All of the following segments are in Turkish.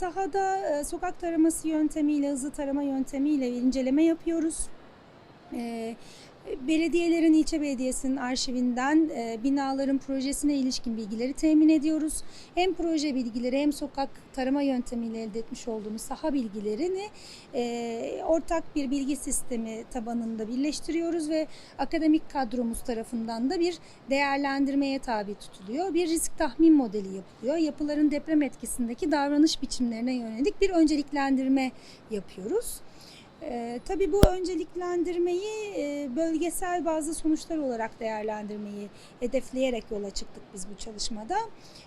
sahada e, sokak taraması yöntemiyle, hızlı tarama yöntemiyle inceleme yapıyoruz. Belediyelerin, ilçe belediyesinin arşivinden e, binaların projesine ilişkin bilgileri temin ediyoruz. Hem proje bilgileri hem sokak tarama yöntemiyle elde etmiş olduğumuz saha bilgilerini e, ortak bir bilgi sistemi tabanında birleştiriyoruz ve akademik kadromuz tarafından da bir değerlendirmeye tabi tutuluyor. Bir risk tahmin modeli yapılıyor. Yapıların deprem etkisindeki davranış biçimlerine yönelik bir önceliklendirme yapıyoruz. Ee, tabii bu önceliklendirmeyi e, bölgesel bazı sonuçlar olarak değerlendirmeyi hedefleyerek yola çıktık biz bu çalışmada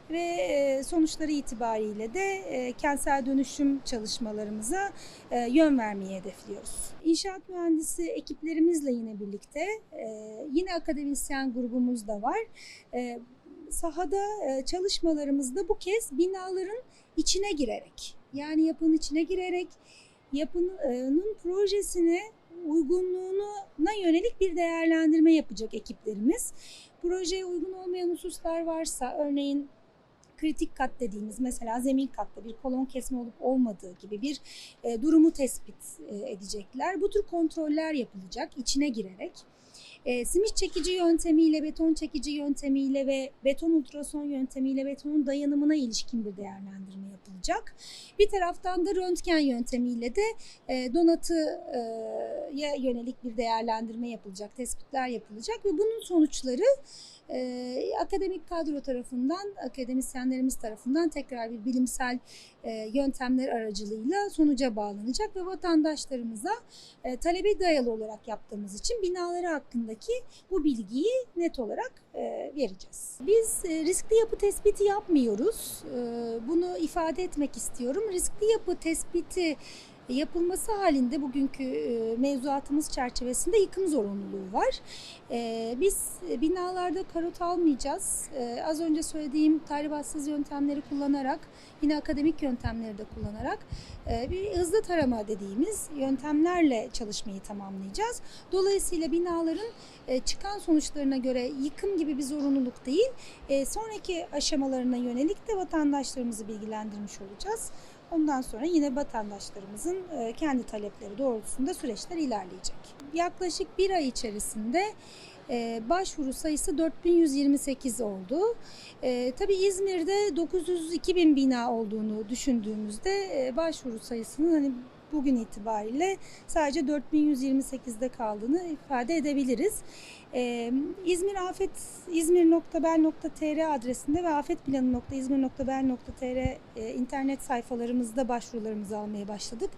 ve e, sonuçları itibariyle de e, kentsel dönüşüm çalışmalarımıza e, yön vermeyi hedefliyoruz. İnşaat mühendisi ekiplerimizle yine birlikte e, yine akademisyen grubumuz da var. E, sahada e, çalışmalarımızda bu kez binaların içine girerek yani yapının içine girerek yapının projesine uygunluğuna yönelik bir değerlendirme yapacak ekiplerimiz. Projeye uygun olmayan hususlar varsa örneğin kritik kat dediğimiz mesela zemin katta bir kolon kesme olup olmadığı gibi bir e, durumu tespit e, edecekler. Bu tür kontroller yapılacak içine girerek. E, simit çekici yöntemiyle, beton çekici yöntemiyle ve beton ultrason yöntemiyle betonun dayanımına ilişkin bir değerlendirme yapılacak. Bir taraftan da röntgen yöntemiyle de e, donatıya yönelik bir değerlendirme yapılacak, tespitler yapılacak ve bunun sonuçları e, akademik kadro tarafından, akademisyenlerimiz tarafından tekrar bir bilimsel e, yöntemler aracılığıyla sonuca bağlanacak ve vatandaşlarımıza e, talebe dayalı olarak yaptığımız için binaları hakkındaki bu bilgiyi net olarak e, vereceğiz. Biz e, riskli yapı tespiti yapmıyoruz. E, bunu ifade etmek istiyorum. Riskli yapı tespiti yapılması halinde bugünkü e, mevzuatımız çerçevesinde yıkım zorunluluğu var. E, Biz binalarda karot almayacağız. E, Az önce söylediğim tahribatsız yöntemleri kullanarak, yine akademik yöntemleri de kullanarak e, bir hızlı tarama dediğimiz yöntemlerle çalışmayı tamamlayacağız. Dolayısıyla binaların e, çıkan sonuçlarına göre yıkım gibi bir zorunluluk değil, e, sonraki aşamalarına yönelik de vatandaşlarımızı bilgilendirmiş olacağız. Ondan sonra yine vatandaşlarımızın e, kendi talepleri doğrultusunda süreçler ilerleyecek. Yaklaşık bir ay içerisinde e, başvuru sayısı 4128 oldu. E, tabii İzmir'de 902 bin bina olduğunu düşündüğümüzde başvuru sayısının hani bugün itibariyle sadece 4128'de kaldığını ifade edebiliriz. Ee, İzmir Afet İzmir.bel.tr adresinde ve afetplanı.izmir.bel.tr e, internet sayfalarımızda başvurularımızı almaya başladık.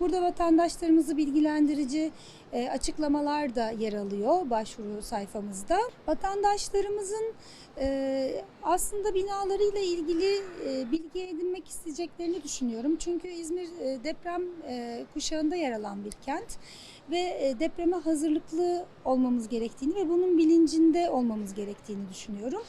Burada vatandaşlarımızı bilgilendirici e, açıklamalar da yer alıyor başvuru sayfamızda. Vatandaşlarımızın e, aslında binalarıyla ilgili e, bilgi edinmek isteyeceklerini düşünüyorum. Çünkü İzmir e, deprem e, kuşağında yer alan bir kent ve e, depreme hazırlıklı olmamız gerektiğini ve bunun bilincinde olmamız gerektiğini düşünüyorum.